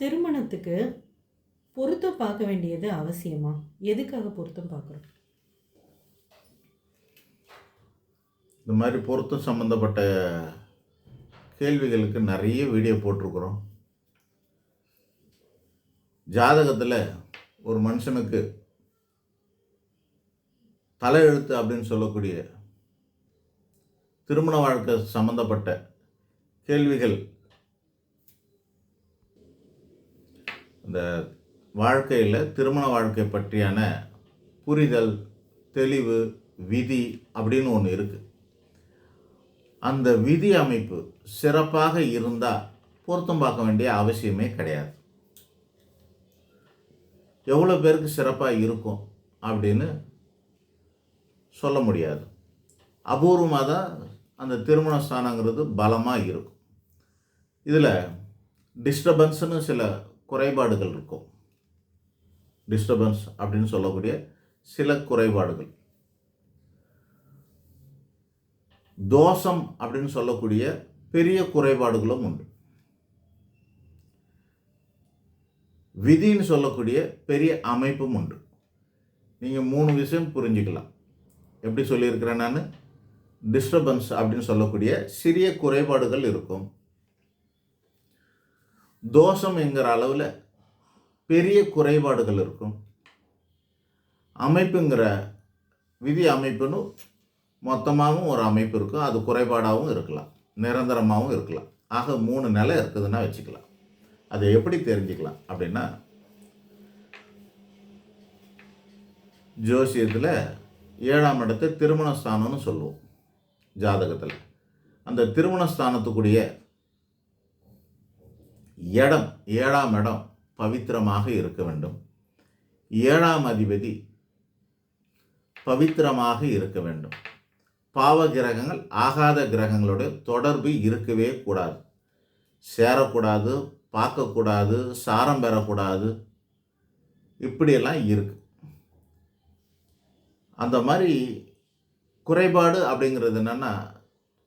திருமணத்துக்கு பொருத்தம் பார்க்க வேண்டியது அவசியமா? எதுக்காக பொருத்தம் பார்க்குறோம்? இந்த மாதிரி பொருத்தம் சம்மந்தப்பட்ட கேள்விகளுக்கு நிறைய வீடியோ போட்டிருக்கிறோம். ஜாதகத்தில் ஒரு மனுஷனுக்கு தலையெழுத்து அப்படின்னு சொல்லக்கூடிய திருமண வாழ்க்கை சம்மந்தப்பட்ட கேள்விகள் இந்த வாழ்க்கையில் திருமண வாழ்க்கை பற்றியான புரிதல் தெளிவு விதி அப்படின்னு ஒன்று இருக்குது அந்த விதி அமைப்பு சிறப்பாக இருந்தால் பொருத்தம் பார்க்க வேண்டிய அவசியமே கிடையாது. எவ்வளோ பேருக்கு சிறப்பாக இருக்கும் அப்படின்னு சொல்ல முடியாது. அபூர்வமாக தான் அந்த திருமண ஸ்தானங்கிறது பலமாக இருக்கும். இதில் டிஸ்டர்பன்ஸ்னு சில குறைபாடுகள் இருக்கும். டிஸ்டர்பன்ஸ் அப்படின்னு சொல்லக்கூடிய சில குறைபாடுகள். தோஷம் அப்படின்னு சொல்லக்கூடிய பெரிய குறைபாடுகளும் உண்டு. விதின்னு சொல்லக்கூடிய பெரிய அமைப்பும் உண்டு. நீங்கள் மூணு விஷயம் புரிஞ்சுக்கலாம். எப்படி சொல்லியிருக்கிறேன் நான்? டிஸ்டர்பன்ஸ் அப்படின்னு சொல்லக்கூடிய சிறிய குறைபாடுகள் இருக்கும். தோஷம் என்கிற அளவில் பெரிய குறைபாடுகள் இருக்கும். அமைப்புங்கிற விதி அமைப்புன்னு மொத்தமாகவும் ஒரு அமைப்பு இருக்கும். அது குறைபாடாகவும் இருக்கலாம். நிரந்தரமாகவும் இருக்கலாம். ஆக மூணு நிலை இருக்குதுன்னா வச்சுக்கலாம். அதை எப்படி தெரிஞ்சுக்கலாம் அப்படின்னா ஜோசியத்தில் ஏழாம் இடத்தை திருமண ஸ்தானம்னு சொல்லுவோம். ஜாதகத்தில். அந்த திருமண ஸ்தானத்துக்குரிய இடம் ஏழாம் இடம் பவித்திரமாக இருக்க வேண்டும். ஏழாம் அதிபதி பவித்திரமாக இருக்க வேண்டும். பாவ கிரகங்கள் ஆகாத கிரகங்களுடைய தொடர்பு இருக்கவே கூடாது. சேரக்கூடாது பார்க்கக்கூடாது சாரம் பெறக்கூடாது. இப்படியெல்லாம் இருக்கு. அந்த மாதிரி குறைபாடு அப்படிங்கிறது என்னென்னா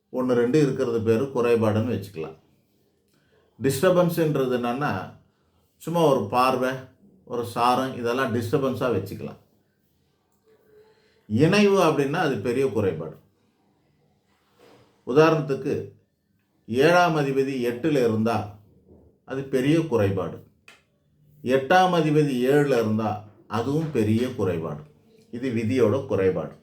ஒன்று ரெண்டு இருக்கிறது பேர் குறைபாடுன்னு வச்சுக்கலாம். டிஸ்டர்பன்ஸுன்றது என்னென்னா சும்மா ஒரு பார்வை ஒரு சாரம் இதெல்லாம் டிஸ்டர்பன்ஸாக வச்சுக்கலாம். இணைவு அப்படின்னா அது பெரிய குறைபாடு. உதாரணத்துக்கு ஏழாம் அதிபதி எட்டில் இருந்தால் அது பெரிய குறைபாடு. எட்டாம் அதிபதி ஏழில் இருந்தால் அதுவும் பெரிய குறைபாடு. இது விதியோட குறைபாடு.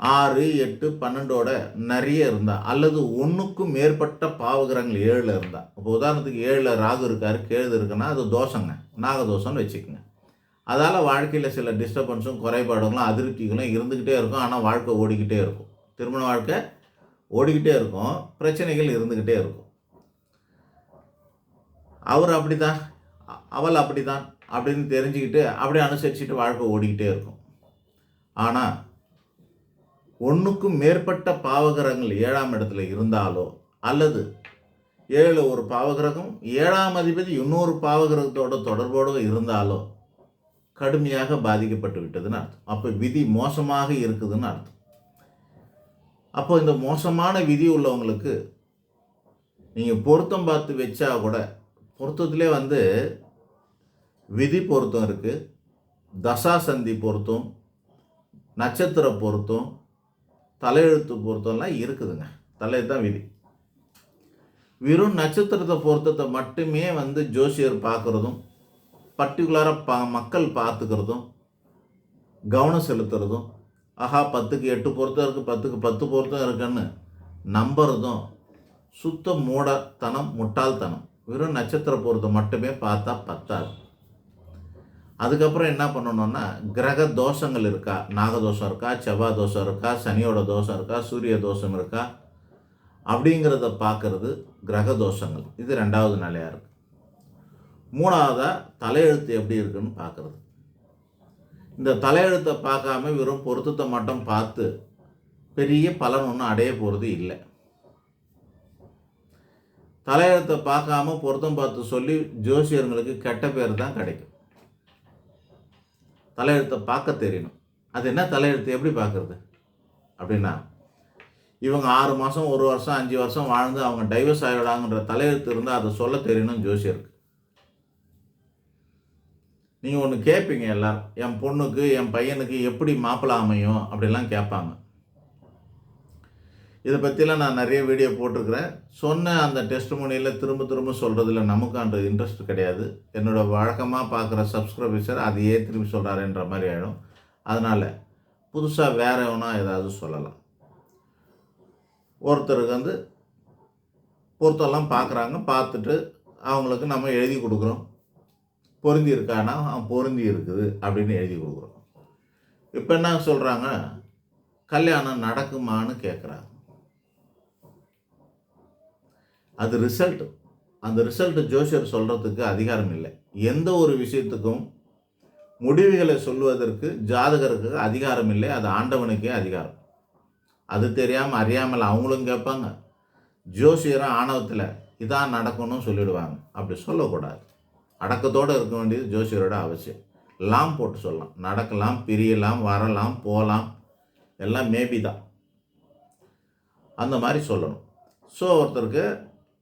ஆறு எட்டு பன்னெண்டோட நிறைய இருந்தால் அல்லது ஒன்றுக்கும் மேற்பட்ட பாவகிரகங்கள் ஏழில் இருந்தால் இப்போ உதாரணத்துக்கு ஏழில் ராகு இருக்கார் கேது இருக்குன்னா அது தோஷங்க நாகதோஷம்னு வச்சுக்கோங்க. அதால் வாழ்க்கையில் சில டிஸ்டர்பன்ஸும் குறைபாடுகளும் அதிருப்திகளும் இருந்துக்கிட்டே இருக்கும். ஆனால் வாழ்க்கை ஓடிக்கிட்டே இருக்கும். திருமண வாழ்க்கை ஓடிக்கிட்டே இருக்கும். பிரச்சனைகள் இருந்துக்கிட்டே இருக்கும். அவர் அப்படி தான் அவள் அப்படி தான் அப்படின்னு தெரிஞ்சுக்கிட்டு அப்படியே அனுசரிச்சுட்டு வாழ்க்கை ஓடிக்கிட்டே இருக்கும். ஆனால் ஒன்றுக்கும் மேற்பட்ட பாவகிரகங்கள் ஏழாம் இடத்துல இருந்தாலோ அல்லது ஏழு ஒரு பாவகிரகம் ஏழாம் அதிபதி இன்னொரு பாவகிரகத்தோட தொடர்போடு இருந்தாலோ கடுமையாக பாதிக்கப்பட்டு விட்டதுன்னு அர்த்தம். அப்போ விதி மோசமாக இருக்குதுன்னு அர்த்தம். அப்போ இந்த மோசமான விதி உள்ளவங்களுக்கு நீங்கள் பொருத்தம் பார்த்து வச்சா கூட பொருத்தத்திலே வந்து விதி பொருத்தம் இருக்குது தசா சந்தி பொருத்தம் நட்சத்திர பொருத்தம் தலையெழுத்து பொருத்தம்லாம் இருக்குதுங்க. தலையெழுத்து தான் விதி. வெறும் நட்சத்திரத்தை பொருத்தத்தை மட்டுமே வந்து ஜோசியர் பார்க்குறதும் பர்டிகுலராக பா மக்கள் பார்த்துக்கிறதும் கவனம் செலுத்துறதும் ஆஹா பத்துக்கு எட்டு பொருத்தம் இருக்குது பத்துக்கு பத்து பொருத்தம் இருக்குன்னு நம்புறதும் சுத்த மூடத்தனம் முட்டாள்தனம். வெறும் நட்சத்திர பொருத்தம் மட்டுமே பார்த்தா பத்தாது. அதுக்கப்புறம் என்ன பண்ணணும்னா கிரக தோஷங்கள் இருக்கா? நாகதோஷம் இருக்கா? செவ்வாய் தோஷம் இருக்கா? சனியோட தோஷம் இருக்கா? சூரிய தோஷம் இருக்கா? அப்படிங்கிறத பார்க்கறது கிரக தோஷங்கள். இது ரெண்டாவது நிலையாக இருக்குது மூணாவதாக தலையெழுத்து எப்படி இருக்குன்னு பார்க்குறது. இந்த தலையெழுத்தை பார்க்காம வெறும் பொருத்தத்தை மட்டும் பார்த்து பெரிய பலன் ஒன்றும் அடைய போகிறது இல்லை. தலையெழுத்தை பார்க்காம பொருத்தம் பார்த்து சொல்லி ஜோசியர்களுக்கு கெட்ட பேர் தான் கிடைக்கும். தலையெழுத்தை பார்க்க தெரியணும். அது என்ன தலையெழுத்து? எப்படி பார்க்குறது? அப்படின்னா இவங்க ஆறு மாதம் ஒரு வருஷம் அஞ்சு வருஷம் வாழ்ந்து அவங்க டைவர்ஸ் ஆகிடாங்கன்ற தலையெழுத்து இருந்தால் அதை சொல்ல தெரியணும் ஜோசியருக்கு நீங்கள் ஒன்று கேட்பீங்க எல்லோரும். என் பொண்ணுக்கு என் பையனுக்கு எப்படி மாப்பிள்ளை அமையும்? அப்படிலாம் கேட்பாங்க. இதை பற்றிலாம் நான் நிறைய வீடியோ போட்டிருக்கிறேன். சொன்ன அந்த டெஸ்ட் மொழியில் திரும்ப திரும்ப சொல்கிறதுல நமக்கு அந்த இன்ட்ரெஸ்ட் கிடையாது. என்னோட வழக்கமாக பார்க்குற சப்ஸ்கிரைபர்ஸர் அதையே திரும்பி சொல்கிறாருன்ற மாதிரி ஆகிடும் அதனால் புதுசாக வேறு எவனா ஏதாவது சொல்லலாம். ஒருத்தருக்கு வந்து பொருத்தெல்லாம் பார்க்குறாங்க. பார்த்துட்டு அவங்களுக்கு நம்ம எழுதி கொடுக்குறோம். பொருந்தி இருக்கானா அவன் பொருந்தி இருக்குது அப்படின்னு எழுதி கொடுக்குறோம். இப்போ என்ன சொல்கிறாங்க கல்யாணம் நடக்குமான்னு கேட்குறாங்க அது ரிசல்ட் அந்த ரிசல்ட் ஜோசியர் சொல்கிறதுக்கு அதிகாரம் இல்லை. எந்த ஒரு விஷயத்துக்கும் முடிவுகளை சொல்வதற்கு ஜாதகருக்கு அதிகாரம் இல்லை. அது ஆண்டவனுக்கே அதிகாரம். அது தெரியாமல் அறியாமல் அவங்களும் கேட்பாங்க. ஜோசியரும் ஆணவத்தில் இதான் நடக்கணும்னு சொல்லிடுவாங்க. அப்படி சொல்லக்கூடாது. அடக்கத்தோடு இருக்க வேண்டியது ஜோசியரோட அவசியம். லாம் போட்டு சொல்லலாம். நடக்கலாம் பிரியலாம் வரலாம் போகலாம் எல்லாம் மேபி தான். அந்த மாதிரி சொல்லணும். ஸோ ஒருத்தருக்கு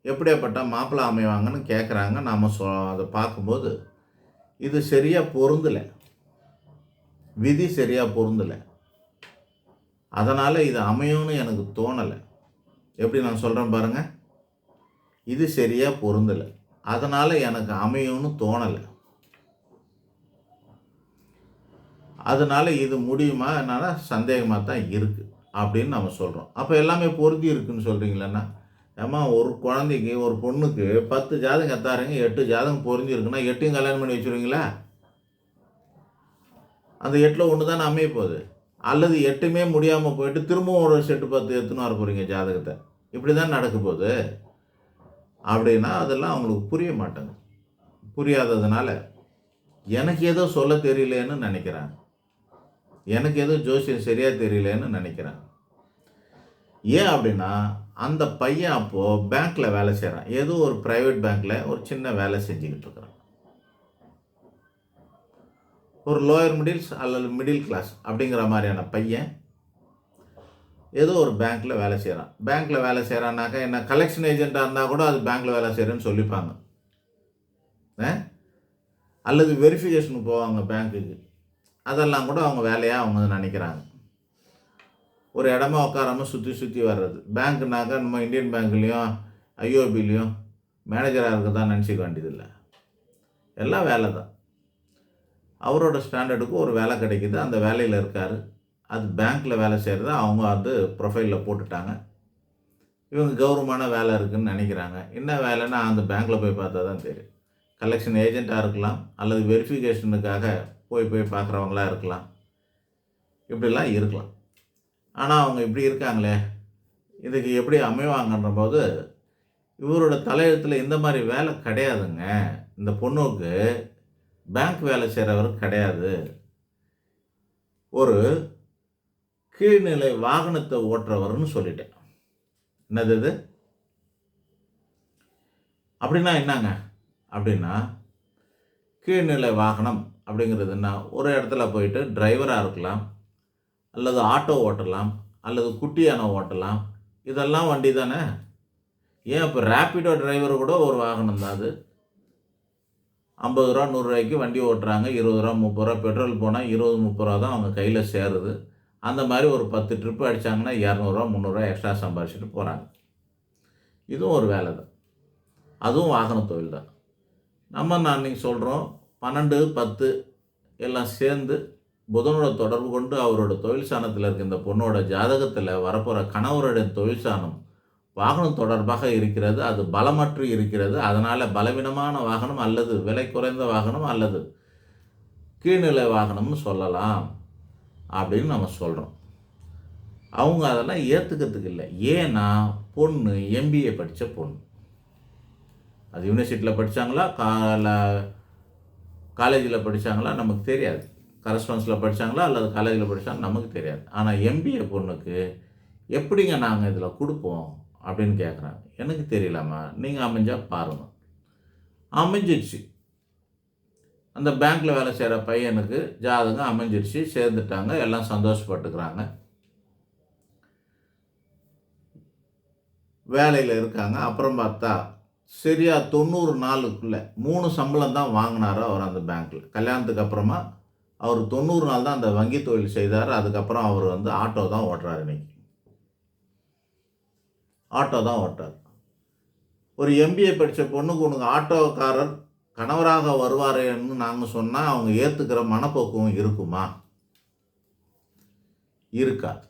எப்படியாப்பட்ட மாப்பிள்ளை அமைவாங்கன்னு கேட்குறாங்க நாம் சொ அதை பார்க்கும்போது இது சரியாக பொருந்தலை. விதி சரியாக பொருந்தலை. அதனால் இது அமையும்னு எனக்கு தோணலை. எப்படி நான் சொல்கிறேன் பாருங்கள் இது சரியாக பொருந்தலை. அதனால் எனக்கு அமையும்னு தோணலை. அதனால் இது முடியுமா? என்னால் சந்தேகமாக தான் இருக்குது அப்படின்னு நம்ம சொல்கிறோம் அப்போ எல்லாமே பொருந்தி இருக்குன்னு சொல்கிறீங்களேன்னா ஏம்மா ஒரு குழந்தைக்கு ஒரு பொண்ணுக்கு பத்து ஜாதகம் எத்தாருங்க எட்டு ஜாதகம் பொருந்தி எட்டையும் கல்யாணம் பண்ணி வச்சுருவீங்களா? அந்த எட்டில் ஒன்று தானே அமைய போகுது. அல்லது எட்டுமே முடியாமல் போயிட்டு திரும்பவும் ஒரு செட்டு பத்து எடுத்துன்னு வர போகிறீங்க ஜாதகத்தை. இப்படி தான் நடக்க போகுது. அப்படின்னா அதெல்லாம் அவங்களுக்கு புரிய மாட்டாங்க புரியாததுனால எனக்கு ஏதோ சொல்ல தெரியலேன்னு நினைக்கிறாங்க. எனக்கு ஏதோ ஜோசியம் சரியாக தெரியலேன்னு நினைக்கிறாங்க. ஏன் அப்படின்னா அந்த பையன் அப்போது பேங்க்கில் வேலை செய்கிறான் ஏதோ ஒரு ப்ரைவேட் பேங்க்கில் ஒரு சின்ன வேலை செஞ்சுக்கிட்டு இருக்கிறான். ஒரு லோயர் மிடில்ஸ் அல்லது மிடில் கிளாஸ் அப்படிங்கிற மாதிரியான பையன் ஏதோ ஒரு பேங்க்கில் வேலை செய்கிறான் பேங்க்கில் வேலை செய்கிறான்னாக்கா என்ன கலெக்ஷன் ஏஜெண்ட்டாக இருந்தால் கூட அது பேங்க்கில் வேலை செய்கிறேன்னு சொல்லிப்பாங்க. ஆ? அல்லது வெரிஃபிகேஷனுக்கு போவாங்க பேங்க்குக்கு அதெல்லாம் கூட அவங்க வேலையாக அவங்க நினைக்கிறாங்க. ஒரு இடமா உட்காராம சுற்றி சுற்றி வர்றது. பேங்க்னாக்கா நம்ம இந்தியன் பேங்க்லேயும் ஐஓபிலையும் மேனேஜராக இருக்க தான் நினச்சிக்க வேண்டியதில்லை. எல்லாம் வேலை தான் அவரோட ஸ்டாண்டர்டுக்கு ஒரு வேலை கிடைக்குது. அந்த வேலையில் இருக்கார். அது பேங்க்கில் வேலை செய்கிறத அவங்க வந்து ப்ரொஃபைலில் போட்டுட்டாங்க. இவங்க கௌரவமான வேலை இருக்குதுன்னு நினைக்கிறாங்க. என்ன வேலைன்னா அந்த பேங்க்கில் போய் பார்த்தா தான் தெரியும். கலெக்ஷன் ஏஜெண்ட்டாக இருக்கலாம். அல்லது வெரிஃபிகேஷனுக்காக போய் போய் பார்க்குறவங்களா இருக்கலாம். இப்படிலாம் இருக்கலாம். ஆனால் அவங்க இப்படி இருக்காங்களே? இதுக்கு எப்படி அமைவாங்கன்ற போது இவரோட தலையெழுத்தில் இந்த மாதிரி வேலை கிடையாதுங்க. இந்த பொண்ணுக்கு பேங்க் வேலை செய்கிறவர் கிடையாது. ஒரு கீழ்நிலை வாகனத்தை ஓட்டுறவர்னு சொல்லிட்டேன். என்னது இது? அப்படின்னா என்னங்க? அப்படின்னா கீழ்நிலை வாகனம் அப்படிங்கிறது என்ன? ஒரு இடத்துல போயிட்டு டிரைவராக இருக்கலாம். அல்லது ஆட்டோ ஓட்டலாம் அல்லது குட்டியான ஓட்டலாம் இதெல்லாம் வண்டி தானே? ஏன் இப்போ ரேப்பிடோ டிரைவர் கூட ஒரு வாகனம் தான் அது? ஐம்பது ரூபா நூறுரூவாய்க்கு வண்டி ஓட்டுறாங்க இருபது ரூபா முப்பது ரூபா பெட்ரோல் போனால் இருபது முப்பது ரூபா தான் அவங்க கையில் சேருது. அந்த மாதிரி ஒரு பத்து ட்ரிப்பு அடித்தாங்கன்னா இரநூறுவா முந்நூறுரூவா எக்ஸ்ட்ரா சம்பாரிச்சிட்டு போகிறாங்க இதுவும் ஒரு வேலை தான். அதுவும் வாகன தொழில் தான். நம்ம நான் இன்னைக்கு சொல்கிறோம் பன்னெண்டு பத்து எல்லாம் சேர்ந்து புதனோட தொடர்பு கொண்டு அவரோட தொழில் சாணத்தில் இருக்க இந்த பொண்ணோட ஜாதகத்தில் வரப்போகிற கணவருடைய தொழில் சாணம் வாகனம் தொடர்பாக இருக்கிறது அது பலமற்று இருக்கிறது. அதனால் பலவீனமான வாகனம் அல்லது விலை குறைந்த வாகனம் அல்லது கீழ்நிலை வாகனம்னு சொல்லலாம் அப்படின்னு நம்ம சொல்கிறோம் அவங்க அதெல்லாம் ஏற்றுக்கிறதுக்கு இல்லை. ஏன்னா பொண்ணு எம்பிஏ படித்த பொண்ணு. அது யூனிவர்சிட்டியில் படித்தாங்களா கால காலேஜில் படித்தாங்களா நமக்கு தெரியாது. கரஸ்பான்ஸில் படித்தாங்களா அல்லது காலேஜில் படித்தாங்க நமக்கு தெரியாது. ஆனால் எம்பிஏ பொண்ணுக்கு எப்படிங்க நாங்கள் இதில் கொடுப்போம் அப்படின்னு கேட்குறாங்க எனக்கு தெரியலாமா நீங்கள் அமைஞ்சால் பாருங்கள் அமைஞ்சிருச்சு அந்த பேங்க்கில் வேலை செய்கிற பையனுக்கு ஜாதகம் அமைஞ்சிருச்சு சேர்ந்துட்டாங்க எல்லாம் சந்தோஷப்பட்டுக்கிறாங்க. வேலையில் இருக்காங்க. அப்புறம் பார்த்தா சரியா தொண்ணூறு நாளுக்குள்ளே மூணு சம்பளம் தான் வாங்கினாரோ அவர் அந்த பேங்க்கில் கல்யாணத்துக்கு அப்புறமா அவர் தொண்ணூறு நாள் தான் அந்த வங்கி தொழில் செய்தார். அதுக்கப்புறம் அவர் வந்து ஆட்டோ தான் ஓட்டுறாரு இன்னைக்கு. ஆட்டோ தான் ஓட்டார் ஒரு எம்பிஏ படித்த பொண்ணுக்கு உனக்கு ஆட்டோக்காரர் கணவராக வருவாருன்னு நாங்கள் சொன்னால் அவங்க ஏற்றுக்கிற மனப்போக்குவம் இருக்குமா? இருக்காது.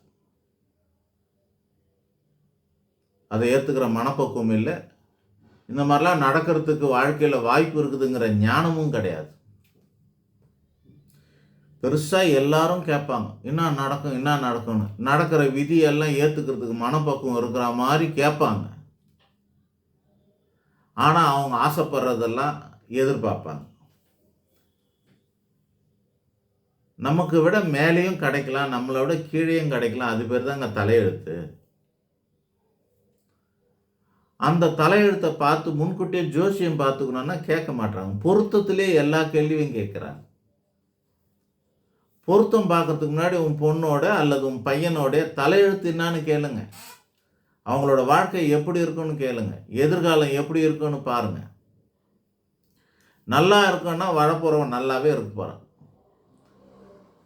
அதை ஏற்றுக்கிற மனப்பக்குவம் இல்லை. இந்த மாதிரிலாம் நடக்கிறதுக்கு வாழ்க்கையில் வாய்ப்பு இருக்குதுங்கிற ஞானமும் கிடையாது. பெருசாக எல்லாரும் கேட்பாங்க என்ன நடக்கும் என்ன நடக்கும்னு? நடக்கிற விதியெல்லாம் ஏற்றுக்கிறதுக்கு மனப்பக்குவம் இருக்கிற மாதிரி கேட்பாங்க. ஆனால் அவங்க ஆசைப்படுறதெல்லாம் எதிர்பார்ப்பாங்க. நமக்கு விட மேலேயும் கிடைக்கலாம் நம்மளை விட கீழேயும் கிடைக்கலாம். அது பேர் தாங்க தலையெழுத்து. அந்த தலையெழுத்தை பார்த்து முன்கூட்டியே ஜோசியம் பார்த்துக்கணுன்னா கேட்க மாட்டாங்க பொருத்தத்திலே எல்லா கேள்வியும் கேட்குறாங்க. பொருத்தம் பார்க்கறதுக்கு முன்னாடி உன் பொண்ணோட அல்லது உன் பையனோட தலையெழுத்து என்னான்னு கேளுங்க. அவங்களோட வாழ்க்கை எப்படி இருக்குன்னு கேளுங்க. எதிர்காலம் எப்படி இருக்குன்னு பாருங்க. நல்லா இருக்குன்னா வரப்போகிறவன் நல்லாவே இருக்க போகிறான்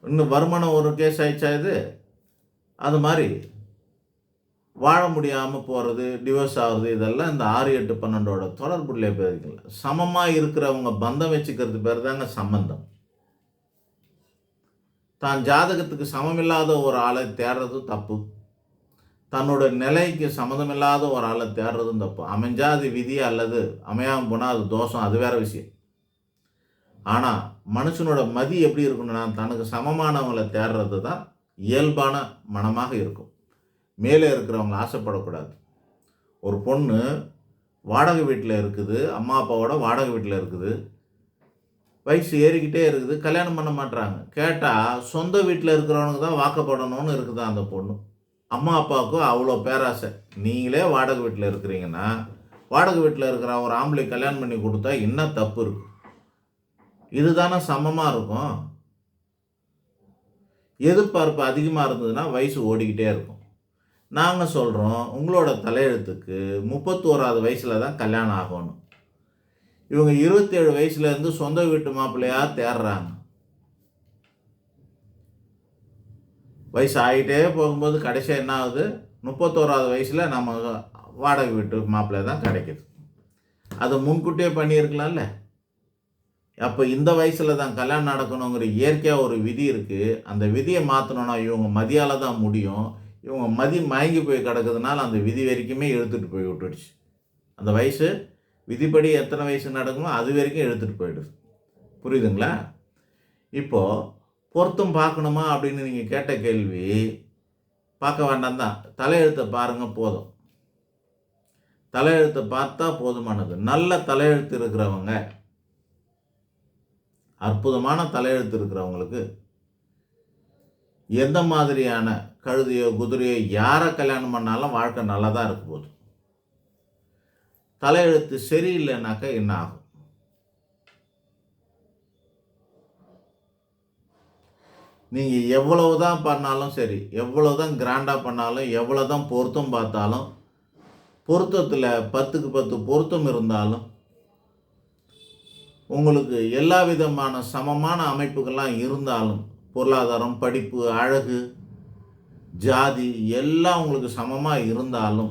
இன்னும் வருமானம் ஒரு கேஸ் ஆயிடுச்சா இது? அது மாதிரி வாழ முடியாமல் போகிறது டிவோர்ஸ் ஆகுறது இதெல்லாம் இந்த ஆறு எட்டு பன்னெண்டோட தொடர்புடைய பேர்கள் சமமாக இருக்கிறவங்க பந்தம் வச்சுக்கிறது பேர் தாங்க சம்பந்தம். தான் ஜாதகத்துக்கு சமமில்லாத ஒரு ஆளை தேடுறது தப்பு. தன்னோட நிலைக்கு சம்மந்தமில்லாத ஒரு ஆளை தேடுறதும் தப்பு. அமைஞ்சா அது விதி அல்லது அமையாமல் போனால் அது தோஷம். அது வேற விஷயம். ஆனால் மனுஷனோட மதி எப்படி இருக்கணும்னா தனக்கு சமமானவங்களை தேடுறது தான் இயல்பான மனமாக இருக்கும். மேலே இருக்கிறவங்க ஆசைப்படக்கூடாது. ஒரு பொண்ணு வாடகை வீட்டில் இருக்குது. அம்மா அப்பாவோட வாடகை வீட்டில் இருக்குது. வயசு ஏறிக்கிட்டே இருக்குது கல்யாணம் பண்ண மாட்டுறாங்க கேட்டால் சொந்த வீட்டில் இருக்கிறவனுக்கு தான் வாக்கப்படணும்னு இருக்குது அந்த பொண்ணு? அம்மா அப்பாவுக்கும் அவ்வளோ பேராசை. நீங்களே வாடகை வீட்டில் இருக்கிறீங்கன்னா வாடகை வீட்டில் இருக்கிற ஒரு ஆம்பளை கல்யாணம் பண்ணி கொடுத்தா என்ன தப்பு இருக்கு? இதுதானே சமமாக இருக்கும். எதிர்பார்ப்பு அதிகமாக இருந்ததுன்னா வயசு ஓடிக்கிட்டே இருக்கும். நாங்கள் சொல்கிறோம் உங்களோட தலையெழுத்துக்கு முப்பத்தோராவது வயசில் தான் கல்யாணம் ஆகணும். இவங்க இருபத்தேழு வயசுலேருந்து சொந்த வீட்டு மாப்பிள்ளையாக தேடுறாங்க வயசு ஆகிட்டே போகும்போது கடைசியாக என்ன ஆகுது? முப்பத்தோராவது வயசில் நம்ம வாடகை வீட்டு மாப்பிள்ளை தான் கிடைக்கிது. அதை முன்கூட்டியே பண்ணியிருக்கலாம்ல. அப்போ இந்த வயசில் தான் கல்யாணம் நடக்கணுங்கிற இயற்கையாக ஒரு விதி இருக்குது அந்த விதியை மாற்றணுன்னா இவங்க மதியால் தான் முடியும். இவங்க மதி மயங்கி போய் கிடக்குதுனால அந்த விதி வரைக்குமே இழுத்துட்டு போய் விட்டுடுச்சு. அந்த வயசு விதிப்படி எத்தனை வயசு நடக்குமோ அது வரைக்கும் எடுத்துகிட்டு போயிடுது புரியுதுங்களா? இப்போது பொருத்தம் பார்க்கணுமா அப்படின்னு நீங்கள் கேட்ட கேள்வி பார்க்க வேண்டாம் தான் தலையெழுத்தை பாருங்கள் போதும். தலையெழுத்தை பார்த்தா போதுமானது. நல்ல தலையெழுத்து இருக்கிறவங்க அற்புதமான தலையெழுத்து இருக்கிறவங்களுக்கு எந்த மாதிரியான கழுதையோ குதிரையோ யாரை கல்யாணம் பண்ணாலும் வாழ்க்கை நல்லா தான் இருக்க போகுது. தலையெழுத்து சரியில்லைனாக்கா என்ன ஆகும்? நீங்கள் எவ்வளவு தான் பண்ணாலும் சரி எவ்வளோ தான் கிராண்டாக பண்ணாலும் எவ்வளோ தான் பொருத்தம் பார்த்தாலும் பொருத்தத்தில் பத்துக்கு பத்து பொருத்தம் இருந்தாலும் உங்களுக்கு எல்லா விதமான சமமான அமைப்புகள்லாம் இருந்தாலும் பொருளாதாரம் படிப்பு அழகு ஜாதி எல்லாம் உங்களுக்கு சமமாக இருந்தாலும்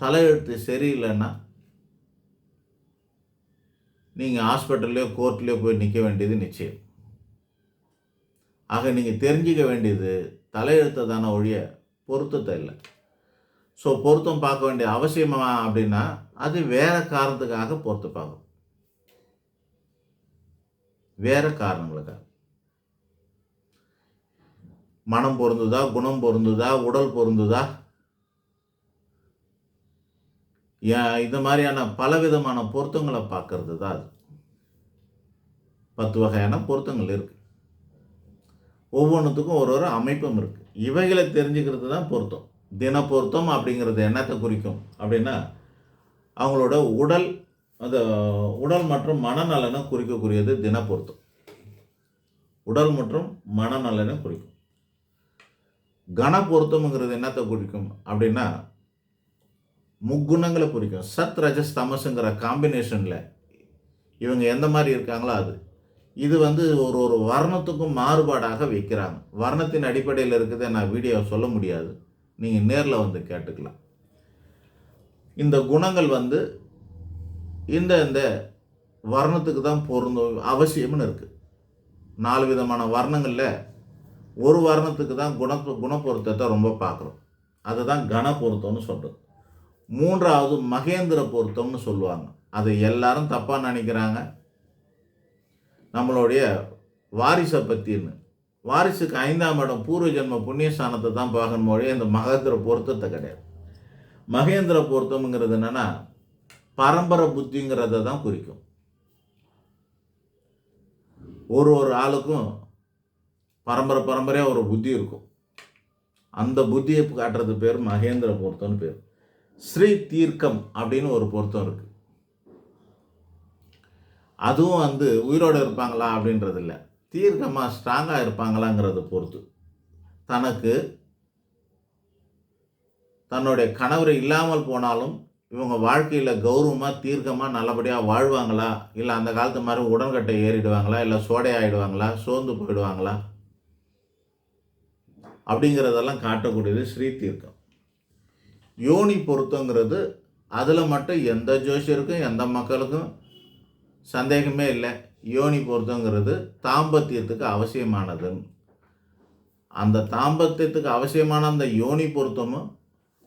தலையெழுத்து சரியில்லைன்னா நீங்கள் ஹாஸ்பிட்டல்லையோ கோர்ட்லேயோ போய் நிற்க வேண்டியது நிச்சயம். ஆக நீங்கள் தெரிஞ்சிக்க வேண்டியது தலையெழுத்தை தானே ஒழிய பொருத்தத்தை இல்லை. ஸோ பொருத்தம் பார்க்க வேண்டிய அவசியமா அப்படின்னா அது வேறு காரணத்துக்காக பொருத்த பார்க்கும் வேறு காரணங்களுக்காக. மனம் பொருந்துதா குணம் பொருந்துதா உடல் பொருந்துதா ஏன் இந்த மாதிரியான பலவிதமான பொருத்தங்களை பார்க்கறது தான் அது. பத்து வகையான பொருத்தங்கள் இருக்கு. ஒவ்வொன்றுத்துக்கும் ஒரு ஒரு அமைப்பும் இருக்கு. இவைகளை தெரிஞ்சுக்கிறது தான் பொருத்தம். தின பொருத்தம் அப்படிங்கிறது என்னத்தை குறிக்கும்? அப்படின்னா அவங்களோட உடல் அந்த உடல் மற்றும் மனநலனை குறிக்கக்கூடியது தின பொருத்தம் உடல் மற்றும் மனநலனை குறிக்கும். கன பொருத்தம்ங்கிறது என்னத்தை குறிக்கும்? அப்படின்னா முக்குணங்களை குறிக்கும். சத் ரஜஸ் தமசுங்கிற காம்பினேஷனில் இவங்க எந்த மாதிரி இருக்காங்களோ அது. இது வந்து ஒரு ஒரு வர்ணத்துக்கும் மாறுபாடாக வைக்கிறாங்க. வர்ணத்தின் அடிப்படையில் இருக்கிறத நான் வீடியோ சொல்ல முடியாது. நீங்கள் நேரில் வந்து கேட்டுக்கலாம். இந்த குணங்கள் வந்து இந்த இந்த வர்ணத்துக்கு தான் பொருந்தும் அவசியம்னு இருக்குது நாலு விதமான வர்ணங்களில் ஒரு வர்ணத்துக்கு தான் குண குணப்பொருத்தத்தை ரொம்ப பார்க்குறோம். அதுதான் கண பொருத்தம்னு சொல்கிறது மூன்றாவது மகேந்திர பொருத்தம்னு சொல்லுவாங்க. அது எல்லாரும் தப்பாக நினைக்கிறாங்க. நம்மளுடைய வாரிசை பற்றின்னு வாரிசுக்கு ஐந்தாம் இடம் பூர்வ ஜென்ம புண்ணியஸ்தானத்தை தான் பார்க்கணும் மொழியே இந்த மகேந்திர பொருத்தத்தை கிடையாது. மகேந்திர பொருத்தம்ங்கிறது என்னென்னா பரம்பரை புத்திங்கிறத தான் குறிக்கும். ஒரு ஒரு ஆளுக்கும் பரம்பரை பரம்பரையாக ஒரு புத்தி இருக்கும். அந்த புத்தியை காட்டுறது பேர் மகேந்திர பொருத்தம்னு பேர். ஸ்ரீ தீர்க்கம் அப்படின்னு ஒரு பொருத்தம் இருக்கு. அதுவும் வந்து உயிரோடு இருப்பாங்களா அப்படின்றது இல்லை. தீர்க்கமாக ஸ்ட்ராங்காக இருப்பாங்களாங்கிறத பொறுத்து. தனக்கு தன்னுடைய கணவர் இல்லாமல் போனாலும் இவங்க வாழ்க்கையில் கௌரவமாக தீர்க்கமாக நல்லபடியாக வாழ்வாங்களா? இல்லை அந்த காலத்து மாதிரி உடன்கட்டை ஏறிடுவாங்களா? இல்லை சோடை ஆகிடுவாங்களா சோர்ந்து போயிடுவாங்களா? அப்படிங்கிறதெல்லாம் காட்டக்கூடியது ஸ்ரீ தீர்க்கம் யோனி பொருத்தங்கிறது அதில் மட்டும் எந்த ஜோஷியருக்கும் எந்த மக்களுக்கும் சந்தேகமே இல்லை. யோனி பொருத்தங்கிறது தாம்பத்தியத்துக்கு அவசியமானது. அந்த தாம்பத்தியத்துக்கு அவசியமான அந்த யோனி பொருத்தமும்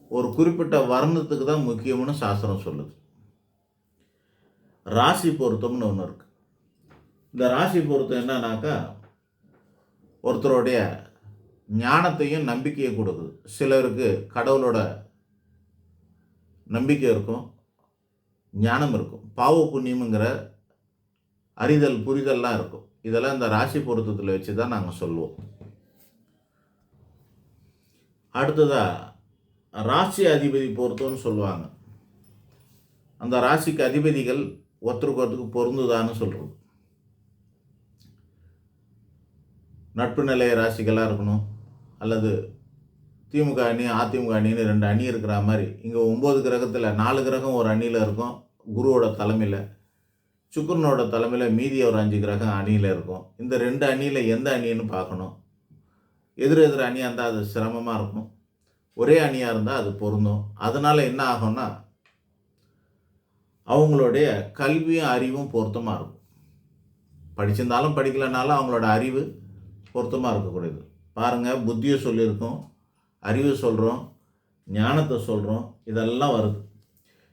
ஒரு குறிப்பிட்ட வர்ணத்துக்கு தான் முக்கியம்னு சாஸ்திரம் சொல்லுது. ராசி பொருத்தம்னு ஒன்று இருக்கு. இந்த ராசி பொருத்தம் என்னன்னாக்கா ஒருத்தருடைய ஞானத்தையும் நம்பிக்கையை கொடுக்குது. சிலருக்கு கடவுளோட நம்பிக்கை இருக்கும் ஞானம் இருக்கும். பாவ புண்ணியம்ங்கிற அறிதல் புரிதல்லாம் இருக்கும். இதெல்லாம் இந்த ராசி பொருத்தத்தில் வச்சு தான் நாங்கள் சொல்லுவோம். அடுத்ததாக ராசி அதிபதி பொருத்தம்னு சொல்லுவாங்க. அந்த ராசிக்கு அதிபதிகள் ஒருத்தருக்கு ஒருத்தருக்கு பொருந்துதான்னு சொல்கிறது நட்பு நிலைய ராசிகளாக இருக்கணும் அல்லது திமுக அணி அதிமுக அணின்னு ரெண்டு அணி இருக்கிற மாதிரி இங்கே ஒம்பது கிரகத்தில் நாலு கிரகம் ஒரு அணியில் இருக்கும் குருவோட தலைமையில் சுக்கரனோட தலைமையில் மீதி ஒரு அஞ்சு கிரகம் அணியில் இருக்கும். இந்த ரெண்டு அணியில் எந்த அணின்னு பார்க்கணும். எதிர் எதிர் அணியாக இருந்தால் அது சிரமமாக இருக்கும். ஒரே அணியாக இருந்தால் அது பொருந்தும். அதனால் என்ன ஆகும்னா அவங்களுடைய கல்வியும் அறிவும் பொருத்தமாக இருக்கும். படிச்சிருந்தாலும் படிக்கலைனாலும் அவங்களோட அறிவு பொருத்தமாக இருக்கக்கூடியது. பாருங்கள் புத்தியை சொல்லியிருக்கோம். அறிவு சொல்கிறோம் ஞானத்தை சொல்கிறோம் இதெல்லாம் வருது.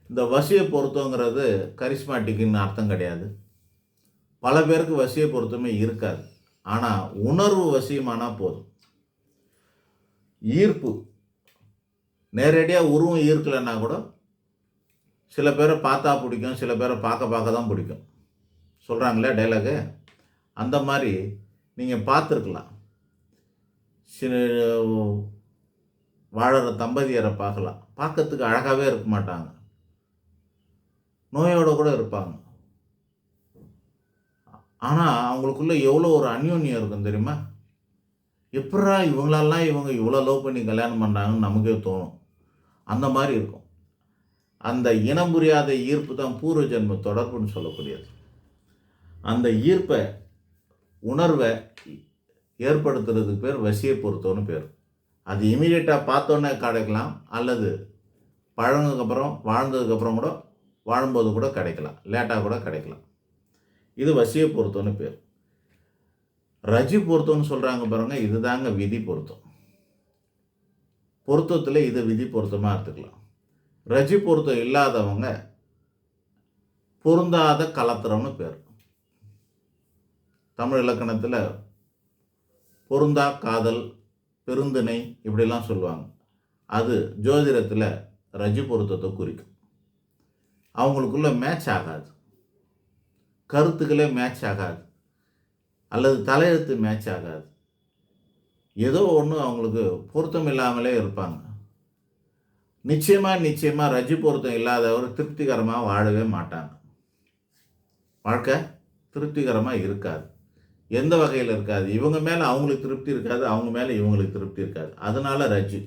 இந்த வசியை பொருத்தங்கிறது கரிஸ்மாட்டிக்குன்னு அர்த்தம் கிடையாது. பல பேருக்கு வசியை பொருத்தமே இருக்காது. ஆனால் உணர்வு வசியமானால் போதும். ஈர்ப்பு. நேரடியாக உருவம் ஈர்க்கலைன்னா கூட சில பேரை பார்த்தா பிடிக்கும் சில பேரை பார்க்க பார்க்க தான் பிடிக்கும். சொல்கிறாங்களே டைலாகு அந்த மாதிரி நீங்கள் பார்த்துருக்கலாம். சில வாழற தம்பதியரை பார்க்கலாம் பார்க்கறதுக்கு அழகாகவே இருக்க மாட்டாங்க. நோயோடு கூட இருப்பாங்க. ஆனால் அவங்களுக்குள்ளே எவ்வளோ ஒரு அந்யோன்யம் இருக்கும் தெரியுமா? எப்படா இவங்களெல்லாம் இவங்க இவ்வளோ லவ் பண்ணி கல்யாணம் பண்ணுறாங்கன்னு நமக்கே தோணும். அந்த மாதிரி இருக்கும். அந்த இனம் புரியாத ஈர்ப்பு தான் பூர்வ ஜென்ம தொடர்புன்னு சொல்லக்கூடியது. அந்த ஈர்ப்பை உணர்வை ஏற்படுத்துறதுக்கு பேர் வசிய பொருத்தம்னு பேர். அது இமீடியட்டாக பார்த்தோன்னே கிடைக்கலாம். அல்லது பழகுனதுக்கப்புறம் வாழ்ந்ததுக்கப்புறம் கூட வாழும்போது கூட கிடைக்கலாம். லேட்டாக கூட கிடைக்கலாம். இது வசிய பொருத்தம்னு பேர். ரஜி பொருத்தம்னு சொல்கிறாங்க பாருங்க இதுதாங்க விதி பொருத்தம். பொருத்தத்தில் இது விதி பொருத்தமாக எடுத்துக்கலாம். ரஜி பொருத்தம் இல்லாதவங்க பொருந்தாத கலத்திரம்னு பேர். தமிழ் இலக்கணத்தில் பொருந்தா காதல் பெருந்திணை இப்படிலாம் சொல்லுவாங்க. அது ஜோதிடத்தில் ரஜி பொருத்தத்தை குறிக்கும். அவங்களுக்குள்ள மேட்ச் ஆகாது. கருத்துக்களே மேட்ச் ஆகாது. அல்லது தலையெழுத்து மேட்ச் ஆகாது. ஏதோ ஒன்று அவங்களுக்கு பொருத்தம் இல்லாமலே இருப்பாங்க. நிச்சயமாக நிச்சயமாக ரஜி பொருத்தம் இல்லாதவர் திருப்திகரமாக வாழவே மாட்டாங்க. வாழ்க்கை திருப்திகரமாக இருக்காது. எந்த வகையில் இருக்காது. இவங்க மேலே அவங்களுக்கு திருப்தி இருக்காது அவங்க மேலே இவங்களுக்கு திருப்தி இருக்காது. அதனால ரஜி.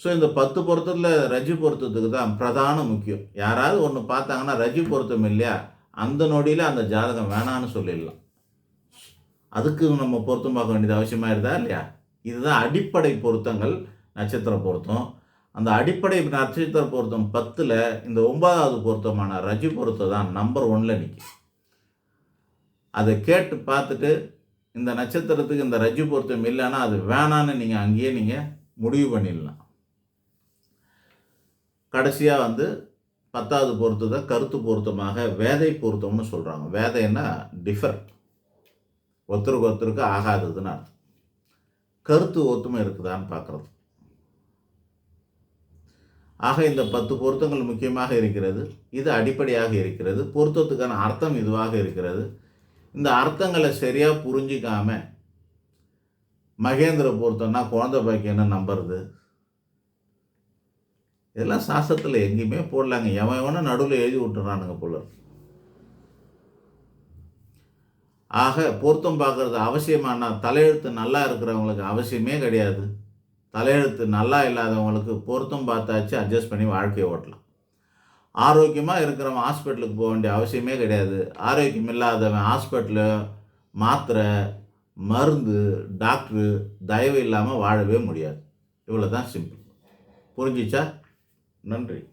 ஸோ இந்த பத்து பொருத்தத்தில் ரஜி பொருத்தத்துக்கு தான் பிரதான முக்கியம். யாராவது ஒன்று பார்த்தாங்கன்னா ரஜி பொருத்தம் இல்லையா? அந்த நொடியில் அந்த ஜாதகம் வேணான்னு சொல்லிடலாம். அதுக்கு நம்ம பொருத்தம் பார்க்க வேண்டியது அவசியமாக இருந்தா இல்லையா? இதுதான் அடிப்படை பொருத்தங்கள் நட்சத்திர பொருத்தம். அந்த அடிப்படை நட்சத்திர பொருத்தம் பத்தில் இந்த ஒன்பதாவது பொருத்தமான ரஜி பொருத்தம் தான் நம்பர் ஒன்னில் நிற்கும் அதை கேட்டு பார்த்துட்டு இந்த நட்சத்திரத்துக்கு இந்த ரஜி பொருத்தம் இல்லைன்னா அது வேணான்னு நீங்கள் அங்கேயே நீங்கள் முடிவு பண்ணிடலாம். கடைசியாக வந்து பத்தாவது பொருத்தத்தை கருத்து பொருத்தமாக வேதை பொருத்தம்னு சொல்கிறாங்க வேதைன்னா டிஃபர் ஒருத்தருக்கு ஒருத்தருக்கு ஆகாததுன்னு அர்த்தம். கருத்து ஒத்துமை இருக்குதான்னு பார்க்குறது. ஆக இந்த பத்து பொருத்தங்கள் முக்கியமாக இருக்கிறது. இது அடிப்படையாக இருக்கிறது. பொருத்தத்துக்கான அர்த்தம் இதுவாக இருக்கிறது. இந்த அர்த்தங்களை சரியாக புரிஞ்சிக்காம மகேந்திர பொருத்தம்னா குழந்தை என்ன நம்புறது? இதெல்லாம் சாஸ்திரத்தில் எங்கேயுமே போடலாங்க. எவன் எவனும் நடுவில் எழுதி விட்டுறானுங்க போல ஆக பொருத்தம் பார்க்கறது அவசியமானா தலையெழுத்து நல்லா இருக்கிறவங்களுக்கு அவசியமே கிடையாது. தலையெழுத்து நல்லா இல்லாதவங்களுக்கு பொருத்தம் பார்த்தாச்சு அட்ஜஸ்ட் பண்ணி வாழ்க்கையை ஓட்டலாம். ஆரோக்கியமாக இருக்கிறவன் ஹாஸ்பிட்டலுக்கு போக வேண்டிய அவசியமே கிடையாது. ஆரோக்கியம் இல்லாதவன் ஹாஸ்பிட்டலு மாத்திரை மருந்து டாக்டரு தயவு இல்லாமல் வாழவே முடியாது. இவ்வளோ தான் சிம்பிள். புரிஞ்சிச்சா? நன்றி.